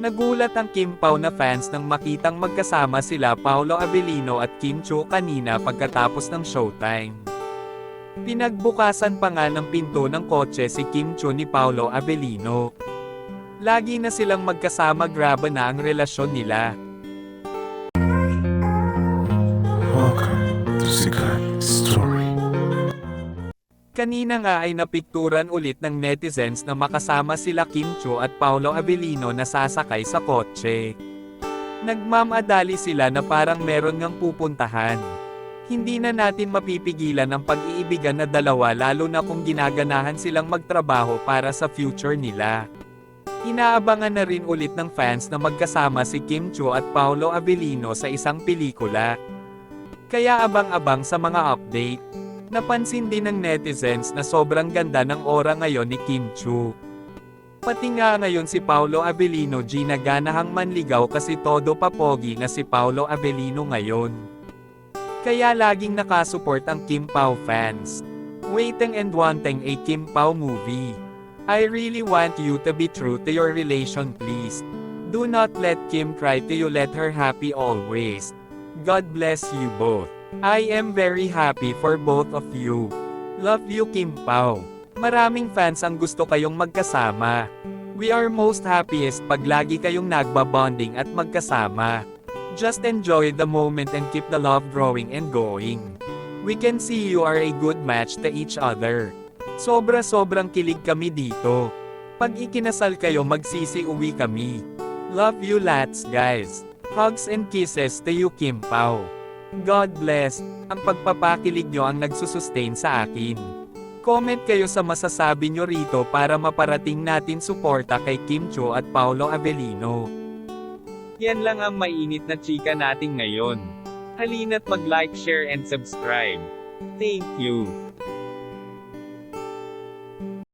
Nagulat ang Kim Pao na fans nang makitang magkasama sila Paolo Avellino at Kim Cho kanina pagkatapos ng showtime. Pinagbukasan pa nga ng pinto ng kotse si Kim Cho ni Paolo Avellino. Lagi na silang magkasama graba na ang relasyon nila. Kanina nga ay napikturan ulit ng netizens na makasama sila Kim Cho at Paolo Avellino na sasakay sa kotse. Nagmamadali sila na parang meron ngang pupuntahan. Hindi na natin mapipigilan ang pag-iibigan na dalawa lalo na kung ginaganahan silang magtrabaho para sa future nila. Inaabangan na rin ulit ng fans na magkasama si Kim Cho at Paolo Avellino sa isang pelikula. Kaya abang-abang sa mga update. Napansin din ng netizens na sobrang ganda ng aura ngayon ni Kim Chu. Pati nga ngayon si Paolo Avellino G naganahang manligaw kasi todo papogi na si Paolo Avellino ngayon. Kaya laging nakasupport ang Kim Pao fans. Waiting and wanting a Kim Pao movie. I really want you to be true to your relation please. Do not let Kim cry to you let her happy always. God bless you both. I am very happy for both of you. Love you Kim Pao. Maraming fans ang gusto kayong magkasama. We are most happiest pag lagi kayong nagbabonding at magkasama. Just enjoy the moment and keep the love growing and going. We can see you are a good match to each other. Sobra-sobrang kilig kami dito. Pag ikinasal kayo magsisi uwi kami. Love you lats guys. Hugs and kisses to you Kim Pao. God bless, ang pagpapakilig nyo ang nagsusustain sa akin. Comment kayo sa masasabi nyo rito para maparating natin suporta kay Kim Cho at Paolo Avellino. Yan lang ang mainit na chika natin ngayon. Halina't mag-like, share and subscribe. Thank you.